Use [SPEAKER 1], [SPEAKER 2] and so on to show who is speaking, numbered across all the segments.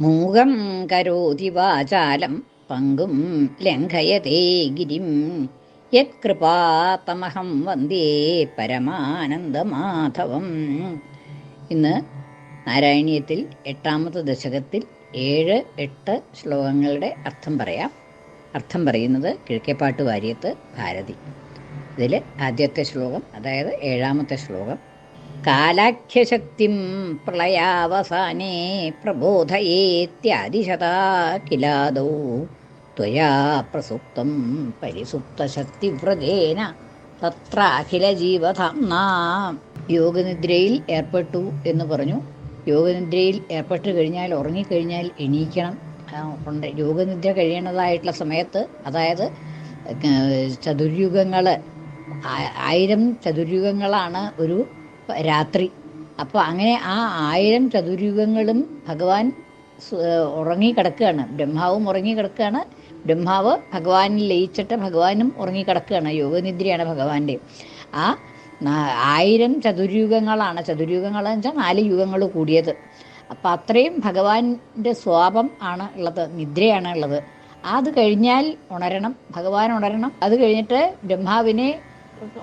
[SPEAKER 1] മൂകം കരോതി വാചാലം പങ്കും ലംഘയതേ ഗിരിം. യത്കൃപാതമഹം വന്ദേ പരമാനന്ദമാധവം. ഇന്ന് നാരായണീയത്തിൽ എട്ടാമത്തെ ദശകത്തിൽ ഏഴ് എട്ട് ശ്ലോകങ്ങളുടെ അർത്ഥം പറയാം. അർത്ഥം പറയുന്നത് കിഴക്കേപ്പാട്ട് വാര്യത്ത് ഭാരതി. ഇതിൽ ആദ്യത്തെ ശ്ലോകം അതായത് ഏഴാമത്തെ ശ്ലോകം കാലാഖ്യശക്തിം പ്രളയാവസാനേ പ്രബോധയേത്യാദിശതാ കിലാദൗ ത്വയാ പ്രസുപ്തം പരിസുപ്തശക്തിവ്രതേന തത്രാഖില ജീവധാംനാ യോഗനിദ്രയിൽ ഏർപ്പെട്ടു എന്ന് പറഞ്ഞു. യോഗനിദ്രയിൽ ഏർപ്പെട്ട് കഴിഞ്ഞാൽ ഉറങ്ങിക്കഴിഞ്ഞാൽ എണീക്കണം. ഉണ്ട്. യോഗനിദ്ര കഴിയേണ്ടതായിട്ടുള്ള സമയത്ത് അതായത് ചതുര്യുഗങ്ങൾ ആയിരം ചതുര്യുഗങ്ങളാണ് ഒരു രാത്രി. അപ്പോൾ അങ്ങനെ ആ ആയിരം ചതുര്യുഗങ്ങളും ഭഗവാൻ ഉറങ്ങി ഉറങ്ങിക്കിടക്കുകയാണ് ബ്രഹ്മാവും ഉറങ്ങിക്കിടക്കുകയാണ് ബ്രഹ്മാവ് ഭഗവാനിൽ ലയിച്ചിട്ട് ഭഗവാനും ഉറങ്ങിക്കിടക്കുകയാണ് യോഗനിദ്രയാണ് ഭഗവാന്റെ. ആ ആയിരം ചതുര്യുഗങ്ങളാണ് ചതുര്യുഗങ്ങൾ വെച്ചാൽ നാല് യുഗങ്ങൾ കൂടിയത്. അപ്പം അത്രയും ഭഗവാന്റെ സ്വാപം ആണ് ഉള്ളത് നിദ്രയാണ് ഉള്ളത്. അത് കഴിഞ്ഞാൽ ഉണരണം ഭഗവാൻ ഉണരണം. അത് കഴിഞ്ഞിട്ട് ബ്രഹ്മാവിനെ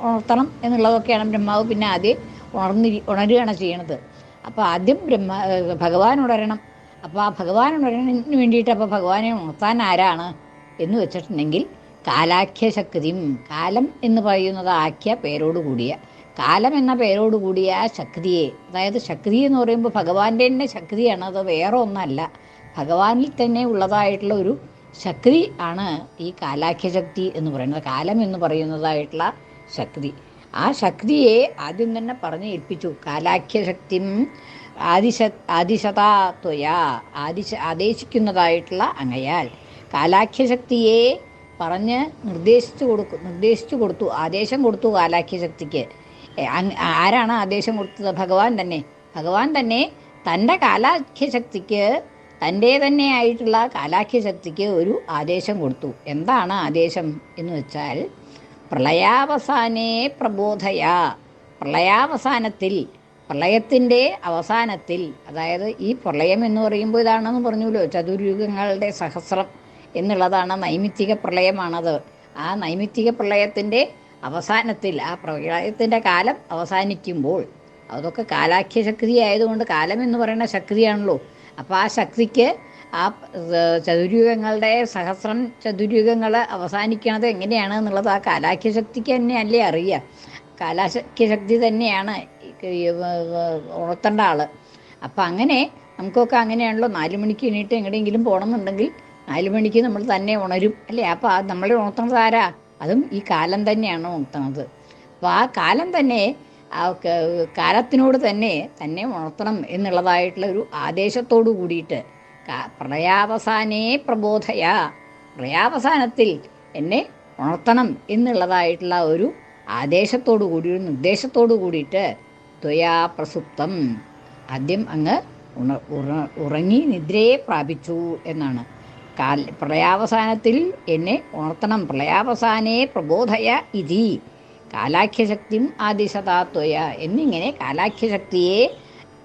[SPEAKER 1] ഉണർത്തണം എന്നുള്ളതൊക്കെയാണ് ബ്രഹ്മാവ് പിന്നെ ആദ്യം ഉണർന്നിരി ഉണരുകയാണ് ചെയ്യണത്. അപ്പോൾ ആദ്യം ബ്രഹ്മ ഭഗവാൻ ഉണരണം. അപ്പോൾ ആ ഭഗവാൻ ഉണരണതിന് വേണ്ടിയിട്ട് അപ്പോൾ ഭഗവാനെ ഉണർത്താൻ ആരാണ് എന്ന് വെച്ചിട്ടുണ്ടെങ്കിൽ കാലാഖ്യ ശക്തിയും കാലം എന്ന് പറയുന്നത് ആഖ്യ പേരോട് കൂടിയ കാലം എന്ന പേരോട് കൂടിയ ശക്തിയെ അതായത് ശക്തി എന്ന് പറയുമ്പോൾ ഭഗവാന്റെ തന്നെ ശക്തിയാണ് അത് വേറെ ഒന്നല്ല. ഭഗവാനിൽ തന്നെ ഉള്ളതായിട്ടുള്ള ഒരു ശക്തി ആണ് ഈ കാലാഖ്യ ശക്തി എന്ന് പറയുന്നത്. കാലം എന്ന് പറയുന്നതായിട്ടുള്ള ശക്തി. ആ ശക്തിയെ ആദ്യം തന്നെ പറഞ്ഞ് ഏൽപ്പിച്ചു. കാലാഖ്യശക്തി ആദിശ ആദിശതാ ത്വയാ ആദിശ ആദേശിക്കുന്നതായിട്ടുള്ള അങ്ങയാൽ. കാലാഖ്യശക്തിയെ പറഞ്ഞ് നിർദ്ദേശിച്ചു കൊടുക്കു നിർദ്ദേശിച്ചു കൊടുത്തു ആദേശം കൊടുത്തു കാലാഖ്യ ശക്തിക്ക് ഏ, അങ് ആരാണ് ആദേശം കൊടുത്തത്? ഭഗവാൻ തന്നെ. ഭഗവാൻ തന്നെ തന്റെ കാലാഖ്യശക്തിക്ക് തന്റെ തന്നെ ആയിട്ടുള്ള കാലാഖ്യശക്തിക്ക് ഒരു ആദേശം കൊടുത്തു. എന്താണ് ആദേശം എന്ന് വെച്ചാൽ പ്രളയാവസാനേ പ്രബോധയ. പ്രളയാവസാനത്തിൽ പ്രളയത്തിന്റെ അവസാനത്തിൽ അതായത് ഈ പ്രളയം എന്ന് പറയുമ്പോൾ ഇതാണെന്ന് പറഞ്ഞല്ലോ ചതുര്യുഗങ്ങളുടെ സഹസ്രം എന്നുള്ളതാണ് നൈമിത്തിക പ്രളയമാണത്. ആ നൈമിത്തിക പ്രളയത്തിന്റെ അവസാനത്തിൽ ആ പ്രളയത്തിന്റെ കാലം അവസാനിക്കുമ്പോൾ അതൊക്കെ കാലാഖ്യ ശക്തി ആയതുകൊണ്ട് കാലം എന്ന് പറയുന്ന ശക്തിയാണല്ലോ. അപ്പോൾ ആ ശക്തിക്ക് ആ ചതുര്യുഗങ്ങളുടെ സഹസ്രം ചതുര്യുഗങ്ങൾ അവസാനിക്കണത് എങ്ങനെയാണ് എന്നുള്ളത് ആ കാലാഖ്യശക്തിക്ക് തന്നെ അല്ലേ അറിയുക കാലാഖ്യശക്തി തന്നെയാണ് ഉണർത്തേണ്ട ആൾ. അപ്പം അങ്ങനെ നമുക്കൊക്കെ അങ്ങനെയാണല്ലോ നാല് മണിക്ക് എണീട്ട് എങ്ങനെയെങ്കിലും പോകണമെന്നുണ്ടെങ്കിൽ നാല് മണിക്ക് നമ്മൾ തന്നെ ഉണരും അല്ലേ? അപ്പോൾ അത് നമ്മളെ ഉണർത്തുന്നത് ആരാ? അതും ഈ കാലം തന്നെയാണ് ഉണർത്തുന്നത് അപ്പോൾ ആ കാലം തന്നെ ആ കാലത്തിനോട് തന്നെ തന്നെ ഉണർത്തണം എന്നുള്ളതായിട്ടുള്ള ഒരു ആദേശത്തോടു കൂടിയിട്ട് പ്രളയാവസാനേ പ്രബോധയ. പ്രളയാവസാനത്തിൽ എന്നെ ഉണർത്തണം എന്നുള്ളതായിട്ടുള്ള ഒരു ആദേശത്തോടു കൂടി ഒരു നിർദ്ദേശത്തോടു കൂടിയിട്ട് ത്വയാ പ്രസുപ്തം. ആദ്യം അങ്ങ് ഉറങ്ങി നിദ്രയെ പ്രാപിച്ചു എന്നാണ്. കാൽ പ്രളയാവസാനത്തിൽ എന്നെ ഉണർത്തണം. പ്രളയാവസാനേ പ്രബോധയ ഇതി. കാലാഖ്യശക്തിയും ആദിശതാത്വയ എന്നിങ്ങനെ കാലാഖ്യശക്തിയെ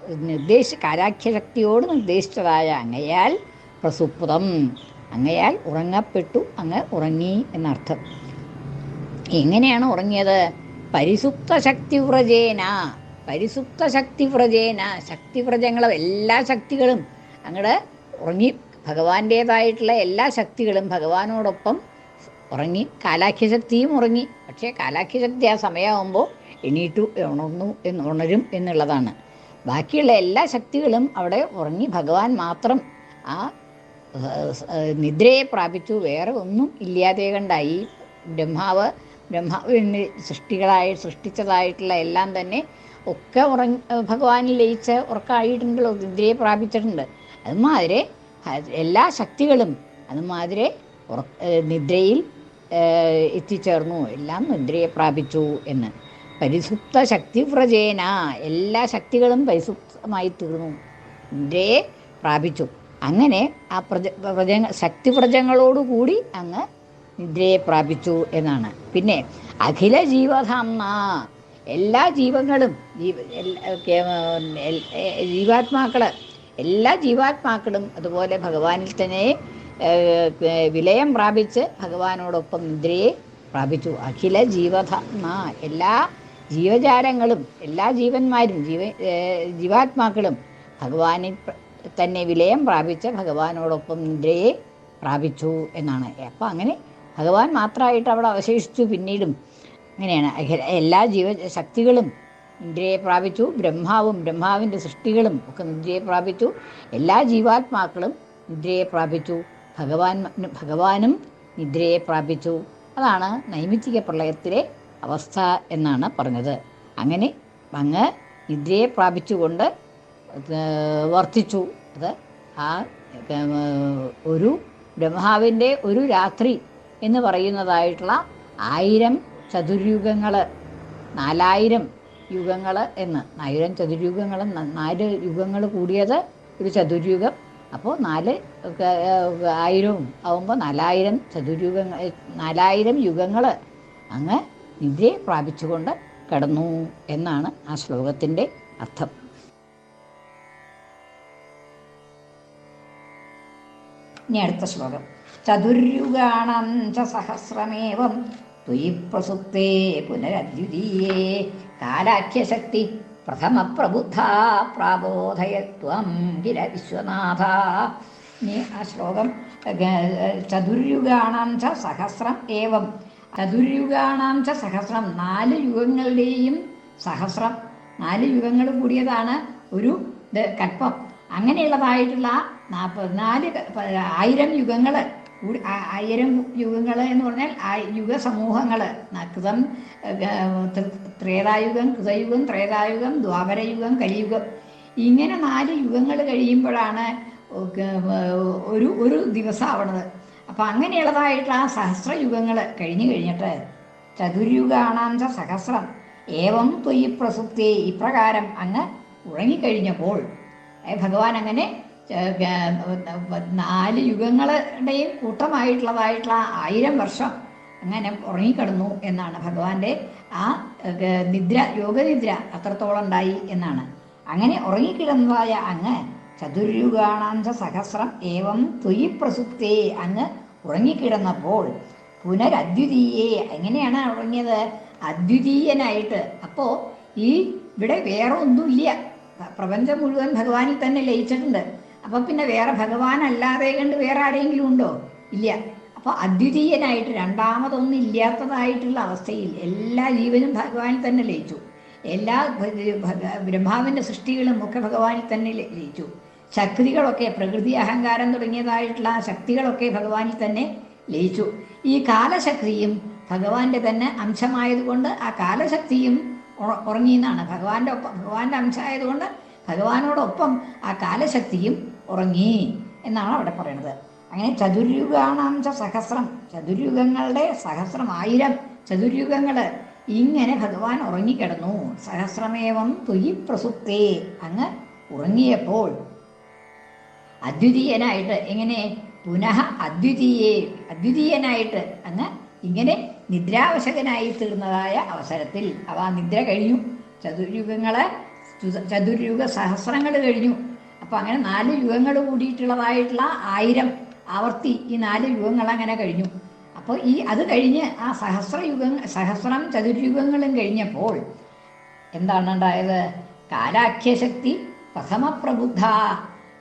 [SPEAKER 1] നിർദ്ദേശ കാരാഖ്യശക്തിയോട് നിർദ്ദേശിച്ചതായ അങ്ങയാൽ പ്രസുപ്തം. അങ്ങയാൽ ഉറങ്ങപ്പെട്ടു അങ്ങ് ഉറങ്ങി എന്നർത്ഥം. എങ്ങനെയാണ് ഉറങ്ങിയത്? പരിസുപ്ത ശക്തിവ്രജേന പരിസുപ്ത ശക്തിവ്രജേന ശക്തിവ്രജങ്ങളും എല്ലാ ശക്തികളും അങ്ങടെ ഉറങ്ങി ഭഗവാന്റേതായിട്ടുള്ള എല്ലാ ശക്തികളും ഭഗവാനോടൊപ്പം ഉറങ്ങി കാലാഖ്യശക്തിയും ഉറങ്ങി. പക്ഷേ കാലാഖ്യശക്തി ആ സമയമാകുമ്പോൾ എണീറ്റു ഉണർന്നു എന്ന് ഉണരും എന്നുള്ളതാണ്. ബാക്കിയുള്ള എല്ലാ ശക്തികളും അവിടെ ഉറങ്ങി ഭഗവാൻ മാത്രം ആ നിദ്രയെ പ്രാപിച്ചു. വേറെ ഒന്നും ഇല്ലാതെ കണ്ടായി. ബ്രഹ്മാവ് ബ്രഹ്മാവിന് സൃഷ്ടികളായി സൃഷ്ടിച്ചതായിട്ടുള്ള എല്ലാം തന്നെ ഒക്കെ ഉറങ്ങി ഭഗവാനിൽ ലയിച്ച ഉറക്കമായിട്ടുണ്ടല്ലോ നിദ്രയെ പ്രാപിച്ചിട്ടുണ്ട്. അതുമാതിരി എല്ലാ ശക്തികളും അതുമാതിരി നിദ്രയിൽ എത്തിച്ചേർന്നു. എല്ലാം നിദ്രയെ പ്രാപിച്ചു എന്ന്. പരിസുപ്ത ശക്തിവ്രജേന എല്ലാ ശക്തികളും പരിസുപ്തമായി തീർന്നു. ഇന്ത്യയെ പ്രാപിച്ചു. അങ്ങനെ ആ പ്രജ വ്രജ ശക്തിവ്രജങ്ങളോടുകൂടി അങ്ങ് നിദ്രയെ പ്രാപിച്ചു എന്നാണ്. പിന്നെ അഖില ജീവധാംന എല്ലാ ജീവങ്ങളും ജീവ ജീവാത്മാക്കൾ എല്ലാ ജീവാത്മാക്കളും അതുപോലെ ഭഗവാനിൽ തന്നെ വിലയം പ്രാപിച്ച് ഭഗവാനോടൊപ്പം നിദ്രയെ പ്രാപിച്ചു. അഖില ജീവധ എല്ലാ ജീവജാലങ്ങളും എല്ലാ ജീവന്മാരും ജീവ ജീവാത്മാക്കളും ഭഗവാനിൽ തന്നെ വിലയം പ്രാപിച്ച ഭഗവാനോടൊപ്പം നിദ്രയെ പ്രാപിച്ചു എന്നാണ്. അപ്പം അങ്ങനെ ഭഗവാൻ മാത്രമായിട്ട് അവിടെ അവശേഷിച്ചു. പിന്നീടും അങ്ങനെയാണ് എല്ലാ ജീവ ശക്തികളും നിദ്രയെ പ്രാപിച്ചു. ബ്രഹ്മാവും ബ്രഹ്മാവിന്റെ സൃഷ്ടികളും ഒക്കെ നിദ്രയെ പ്രാപിച്ചു. എല്ലാ ജീവാത്മാക്കളും നിദ്രയെ പ്രാപിച്ചു. ഭഗവാൻ ഭഗവാനും നിദ്രയെ പ്രാപിച്ചു. അതാണ് നൈമിത്തിക പ്രളയത്തിലെ അവസ്ഥ എന്നാണ് പറഞ്ഞത്. അങ്ങനെ അങ്ങ് നിദ്രയെ പ്രാപിച്ചുകൊണ്ട് വർത്തിച്ചു. അത് ആ ഒരു ബ്രഹ്മാവിന്റെ ഒരു രാത്രി എന്ന് പറയുന്നതായിട്ടുള്ള ആയിരം ചതുര്യുഗങ്ങൾ നാലായിരം യുഗങ്ങൾ എന്ന്. ആയിരം ചതുര്യുഗങ്ങളും ന- നാല് യുഗങ്ങൾ കൂടിയത് ഒരു ചതുര്യുഗം. അപ്പോൾ നാല് ആയിരവും ആവുമ്പോൾ നാലായിരം ചതുര്യുഗങ്ങൾ നാലായിരം യുഗങ്ങൾ അങ്ങ് നിദ്രയെ പ്രാപിച്ചുകൊണ്ട് കടന്നു എന്നാണ് ആ ശ്ലോകത്തിന്റെ അർത്ഥം. ഇനി അടുത്ത ശ്ലോകം. ചതുര്യുഗാണം സഹസ്രമേവം ത്വയി പ്രസുപ്തേ പുനരദ്വിതീയേ കാലാഖ്യശക്തി പ്രഥമ പ്രബുദ്ധ പ്രാബോധയത്വം കില വിശ്വനാഥ. ഇനി ആ ശ്ലോകം ചതുര്യുഗാണം സഹസ്രം ഏവം ചതുര്യുഗാണം ച സഹസ്രം. നാല് യുഗങ്ങളുടെയും സഹസ്രം. നാല് യുഗങ്ങൾ കൂടിയതാണ് ഒരു കൽപ്പം. അങ്ങനെയുള്ളതായിട്ടുള്ള നാല് ആയിരം യുഗങ്ങൾ ആയിരം യുഗങ്ങൾ എന്ന് പറഞ്ഞാൽ യുഗസമൂഹങ്ങൾ കൃതം ത്രേതായുഗം കൃതയുഗം ത്രേതായുഗം ദ്വാപരയുഗം കലിയുഗം. ഇങ്ങനെ നാല് യുഗങ്ങൾ കഴിയുമ്പോഴാണ് ഒരു ഒരു ദിവസം ആവണത് അപ്പം അങ്ങനെയുള്ളതായിട്ടുള്ള ആ സഹസ്രയുഗങ്ങൾ കഴിഞ്ഞു കഴിഞ്ഞിട്ട് ചതുര്യുഗാണാന്ത സഹസ്രം. ഏവം ത്വയി പ്രസുപ്തി ഇപ്രകാരം അങ്ങ് ഉറങ്ങിക്കഴിഞ്ഞപ്പോൾ ഭഗവാൻ അങ്ങനെ നാല് യുഗങ്ങളുടെയും കൂട്ടമായിട്ടുള്ളതായിട്ടുള്ള ആയിരം വർഷം അങ്ങനെ ഉറങ്ങിക്കിടന്നു എന്നാണ് ഭഗവാന്റെ ആ നിദ്ര യോഗനിദ്ര അത്രത്തോളം ഉണ്ടായി എന്നാണ്. അങ്ങനെ ഉറങ്ങിക്കിടന്നതായ അങ്ങ് ചതുര്യുഗാണാന്ത സഹസ്രം ഏവം ത്വയി പ്രസുപ്തേ അങ്ങ് ഉറങ്ങിക്കിടന്നപ്പോൾ പുനരദ്വിതീയെ എങ്ങനെയാണ് ഉറങ്ങിയത്? അദ്വിതീയനായിട്ട്. അപ്പോൾ ഈ ഇവിടെ വേറെ ഒന്നുമില്ല പ്രപഞ്ചം മുഴുവൻ ഭഗവാനിൽ തന്നെ ലയിച്ചിട്ടുണ്ട്. അപ്പൊ പിന്നെ വേറെ ഭഗവാൻ അല്ലാതെ കണ്ട് വേറെ ആരെങ്കിലും ഉണ്ടോ? ഇല്ല. അപ്പൊ അദ്വിതീയനായിട്ട് രണ്ടാമതൊന്നും ഇല്ലാത്തതായിട്ടുള്ള അവസ്ഥയിൽ എല്ലാ ജീവനും ഭഗവാനിൽ തന്നെ ലയിച്ചു. എല്ലാ ബ്രഹ്മാവിന്റെ സൃഷ്ടികളും ഒക്കെ ഭഗവാനിൽ തന്നെ ലയിച്ചു. ശക്തികളൊക്കെ പ്രകൃതി അഹങ്കാരം തുടങ്ങിയതായിട്ടുള്ള ശക്തികളൊക്കെ ഭഗവാനിൽ തന്നെ ലയിച്ചു. ഈ കാലശക്തിയും ഭഗവാന്റെ തന്നെ അംശമായതുകൊണ്ട് ആ കാലശക്തിയും ഉറങ്ങി എന്നാണ് ഭഗവാന്റെ ഒപ്പം ഭഗവാന്റെ അംശമായതുകൊണ്ട് ഭഗവാനോടൊപ്പം ആ കാലശക്തിയും ഉറങ്ങി എന്നാണ് അവിടെ പറയുന്നത് അങ്ങനെ ചതുര്യുഗാണാംശ സഹസ്രം. ചതുര്യുഗങ്ങളുടെ സഹസ്രം ആയിരം ചതുര്യുഗങ്ങൾ ഇങ്ങനെ ഭഗവാൻ ഉറങ്ങിക്കിടന്നു. സഹസ്രമേവം തുയി പ്രസുപ്തേ അങ്ങ് ഉറങ്ങിയപ്പോൾ അദ്വിതീയനായിട്ട് എങ്ങനെ? പുനഃ അദ്വിതീയേ അദ്വിതീയനായിട്ട് അങ്ങ് ഇങ്ങനെ നിദ്രാവശകനായി തീർന്നതായ അവസരത്തിൽ അവ നിദ്ര കഴിഞ്ഞു. ചതുര്യുഗങ്ങളെ ചതു- ചതുര്യുഗ സഹസ്രങ്ങൾ കഴിഞ്ഞു. അപ്പോൾ അങ്ങനെ നാല് യുഗങ്ങൾ കൂടിയിട്ടുള്ളതായിട്ടുള്ള ആയിരം ആവർത്തി ഈ നാല് യുഗങ്ങൾ അങ്ങനെ കഴിഞ്ഞു. അപ്പോൾ ഈ അത് കഴിഞ്ഞ് ആ സഹസ്രയുഗങ്ങൾ സഹസ്രം ചതുര്യുഗങ്ങളും കഴിഞ്ഞപ്പോൾ എന്താണ് ഉണ്ടായത്? കാലാഖ്യശക്തി പ്രഥമപ്രബുദ്ധ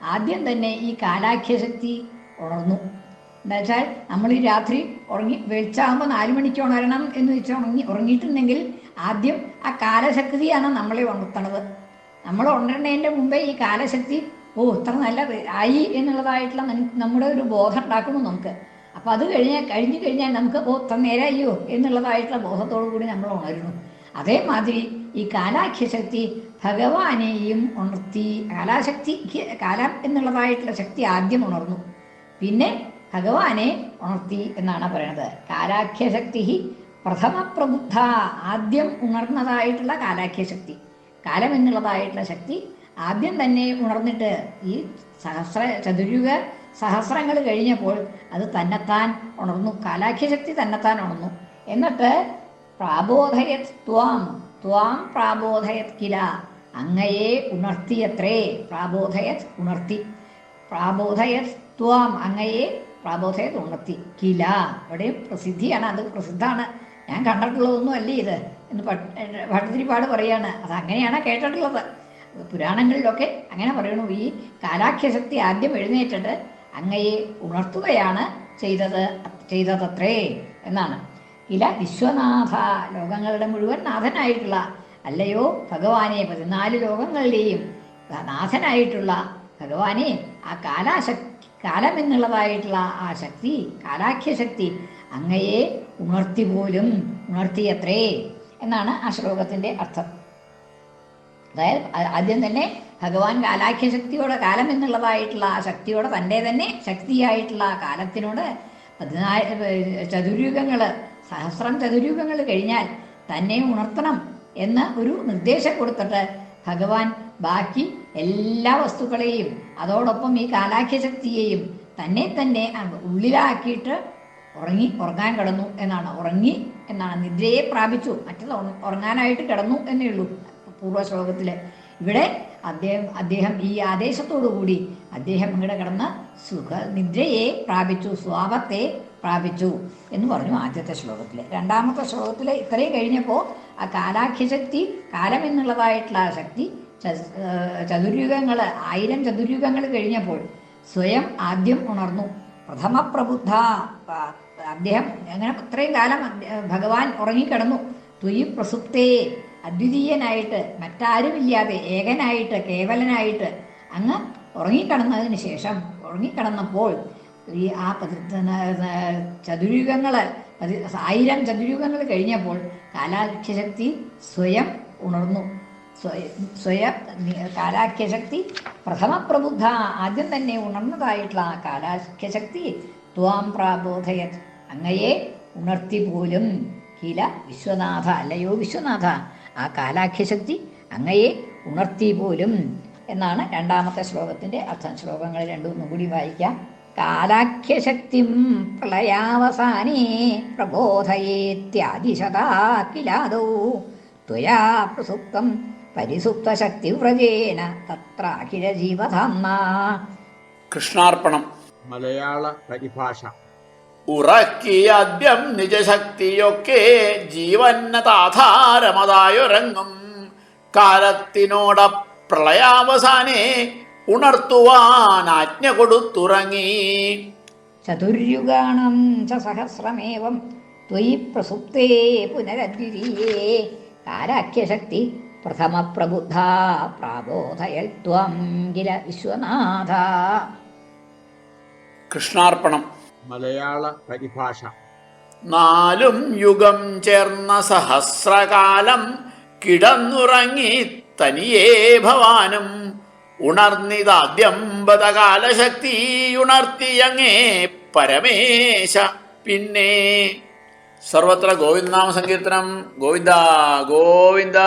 [SPEAKER 1] ആദ്യം തന്നെ ഈ കാലാഖ്യശക്തി ഉണർന്നു. എന്താ വെച്ചാൽ നമ്മൾ ഈ രാത്രി ഉറങ്ങി വെളിച്ചാകുമ്പോൾ നാല് മണിക്ക് ഉണരണം എന്ന് വെച്ച് ഉറങ്ങി ഉറങ്ങിയിട്ടുണ്ടെങ്കിൽ ആദ്യം ആ കാലശക്തിയാണ് നമ്മളെ ഉണർത്തണത്. നമ്മൾ ഉണരണതിന്റെ മുമ്പേ ഈ കാലശക്തി ഓ ഇത്ര നല്ല ആയി എന്നുള്ളതായിട്ടുള്ള നമ്മുടെ ഒരു ബോധം ഉണ്ടാക്കണം നമുക്ക്. അപ്പോൾ അത് കഴിഞ്ഞ് കഴിഞ്ഞു കഴിഞ്ഞാൽ നമുക്ക് ഓ ഇത്ര നേരമായോ എന്നുള്ളതായിട്ടുള്ള ബോധത്തോടു കൂടി നമ്മൾ ഉണരുന്നു. അതേമാതിരി ഈ കാലാഖ്യശക്തി ഭഗവാനെയും ഉണർത്തി. കാലാശക്തി കാലം എന്നുള്ളതായിട്ടുള്ള ശക്തി ആദ്യം ഉണർന്നു. പിന്നെ ഭഗവാനെ ഉണർത്തി എന്നാണ് പറയുന്നത്. കാലാഖ്യശക്തി പ്രഥമ പ്രബുദ്ധ ആദ്യം ഉണർന്നതായിട്ടുള്ള കാലാഖ്യശക്തി. കാലം എന്നുള്ളതായിട്ടുള്ള ശക്തി ആദ്യം തന്നെ ഉണർന്നിട്ട് ഈ സഹസ്ര ചതുര്യുഗ സഹസ്രങ്ങൾ കഴിഞ്ഞപ്പോൾ അത് തന്നെത്താൻ ഉണർന്നു. കാലാഖ്യശക്തി തന്നെത്താൻ ഉണർന്നു. എന്നിട്ട് പ്രാബോധയത് ത്വാം പ്രാബോധയത് കില. അങ്ങയെ ഉണർത്തിയത്രേ പ്രാബോധയത് ഉണർത്തി. പ്രാബോധയത് ത്വാം അങ്ങയെ പ്രാബോധയത് ഉണർത്തി. കില. അവിടെ പ്രസിദ്ധിയാണ്. അത് പ്രസിദ്ധമാണ്. ഞാൻ കണ്ടിട്ടുള്ളതൊന്നും അല്ലേ ഇത്? എന്ന് ഭട്ട് ഭട്ടതിരിപ്പാട് പറയാണ്. അത് അങ്ങനെയാണ് കേട്ടിട്ടുള്ളത്. പുരാണങ്ങളിലൊക്കെ അങ്ങനെ പറയണു. ഈ കാലാഖ്യശക്തി ആദ്യം എഴുന്നേറ്റിട്ട് അങ്ങയെ ഉണർത്തുകയാണ് ചെയ്തത് ചെയ്തതത്രേ എന്നാണ്. ഇല വിശ്വനാഥ. ലോകങ്ങളുടെ മുഴുവൻ നാഥനായിട്ടുള്ള അല്ലയോ? ഭഗവാനെ പതിനാല് ലോകങ്ങളുടെയും നാഥനായിട്ടുള്ള ഭഗവാനെ ആ കാലാശക്തി കാലം എന്നുള്ളതായിട്ടുള്ള ആ ശക്തി കാലാഖ്യശക്തി അങ്ങയെ ഉണർത്തി പോലും ഉണർത്തിയത്രേ എന്നാണ് ആ ശ്ലോകത്തിന്റെ അർത്ഥം. അതായത് ആദ്യം തന്നെ ഭഗവാൻ കാലാഖ്യ ശക്തിയോടെ കാലം എന്നുള്ളതായിട്ടുള്ള ആ ശക്തിയോടെ തന്റെ തന്നെ ശക്തിയായിട്ടുള്ള ആ കാലത്തിനോട് പതിനാല് ചതുര്യുഗങ്ങൾ സഹസ്രം ചതുരൂപങ്ങൾ കഴിഞ്ഞാൽ തന്നെ ഉണർത്തണം എന്ന് ഒരു നിർദ്ദേശം കൊടുത്തിട്ട് ഭഗവാൻ ബാക്കി എല്ലാ വസ്തുക്കളെയും അതോടൊപ്പം ഈ കാലാഖ്യ ശക്തിയെയും തന്നെ തന്നെ ഉള്ളിലാക്കിയിട്ട് ഉറങ്ങി ഉറങ്ങാൻ കിടന്നു എന്നാണ്. ഉറങ്ങി എന്നാണ്. നിദ്രയെ പ്രാപിച്ചു. മറ്റത് ഉറങ്ങാനായിട്ട് കിടന്നു എന്നേ ഉള്ളൂ പൂർവ ശ്ലോകത്തിൽ ഇവിടെ അദ്ദേഹം അദ്ദേഹം ഈ ആദേശത്തോടു കൂടി അദ്ദേഹം ഇവിടെ കിടന്ന് സുഖ നിദ്രയെ പ്രാപിച്ചു. സ്വാപത്തെ പ്രാപിച്ചു എന്ന് പറഞ്ഞു ആദ്യത്തെ ശ്ലോകത്തിൽ രണ്ടാമത്തെ ശ്ലോകത്തിൽ ഇത്രയും കഴിഞ്ഞപ്പോൾ ആ കാലാഖ്യശക്തി കാലം എന്നുള്ളതായിട്ടുള്ള ആ ശക്തി ചതുര്യുഗങ്ങൾ ആയിരം ചതുര്യുഗങ്ങൾ കഴിഞ്ഞപ്പോൾ സ്വയം ആദ്യം ഉണർന്നു. പ്രഥമ പ്രബുദ്ധ അദ്ദേഹം അങ്ങനെ ഇത്രയും കാലം ഭഗവാൻ ഉറങ്ങിക്കിടന്നു. തുയി പ്രസുപ്തേ അദ്വിതീയനായിട്ട് മറ്റാരുമില്ലാതെ ഏകനായിട്ട് കേവലനായിട്ട് അങ്ങ് ഉറങ്ങിക്കിടന്നതിന് ശേഷം ഉറങ്ങിക്കിടന്നപ്പോൾ ഈ ആ ചതുര്യുഗങ്ങൾ ആയിരം ചതുര്യുഗങ്ങൾ കഴിഞ്ഞപ്പോൾ കാലാഖ്യശക്തി സ്വയം ഉണർന്നു. സ്വയ- കാലാഖ്യശക്തി പ്രഥമ പ്രബുദ്ധ ആദ്യം തന്നെ ഉണർന്നതായിട്ടുള്ള ആ കാലാഖ്യശക്തി ത്വാം പ്രാബോധയത്. അങ്ങയെ ഉണർത്തി പോലും കില വിശ്വനാഥ അല്ലയോ വിശ്വനാഥ ആ കാലാഖ്യശക്തി അങ്ങയെ ഉണർത്തി പോലും എന്നാണ് രണ്ടാമത്തെ ശ്ലോകത്തിന്റെ അർത്ഥം. ശ്ലോകങ്ങൾ രണ്ടും കൂടി വായിക്കാം. കാലാഖ്യശക്തിം പ്രളയാവസാനേ പ്രബോധയേത്യാദിശതാ കിലാദോ ത്വയാ പ്രസുപ്തം പരിസുപ്തശക്തിവ്രജേന തത്രാഖില ജീവധാംന
[SPEAKER 2] കൃഷ്ണാർപ്പണം.
[SPEAKER 3] മലയാള പരിഭാഷ.
[SPEAKER 2] ഉറക്കിയദ്യം നിജശക്തിയൊക്കെ ജീവന്നതാധാരമതായൊരങ്ങും. കാലത്തിനോട പ്രളയാവസാനെ ഉണർത്തുവാൻ ആജ്ഞ കൊടുത്തുറങ്ങി.
[SPEAKER 1] ചതുര്യുഗാണം ച സഹസ്രമേവം ത്വയി പ്രസുപ്തേ പുനരദ്വിതീയേ. കാരാഖ്യശക്തി പ്രഥമ പ്രബുദ്ധ പ്രാബോധയൽ ത്വം കില വിശ്വനാഥ.
[SPEAKER 2] കൃഷ്ണാർപ്പണം.
[SPEAKER 3] മലയാള പരിഭാഷ.
[SPEAKER 2] നാലും യുഗം ചേർന്ന സഹസ്രകാലം കിടന്നുറങ്ങി തനിയേ ഭവാനും. ഉണർന്നിതാദ്യം ഉണർത്തി അങ്ങേ പരമേശ പിന്നെ സർവത്ര ഗോവിന്ദനാമ സങ്കീർത്തനം ഗോവിന്ദ ഗോവിന്ദ.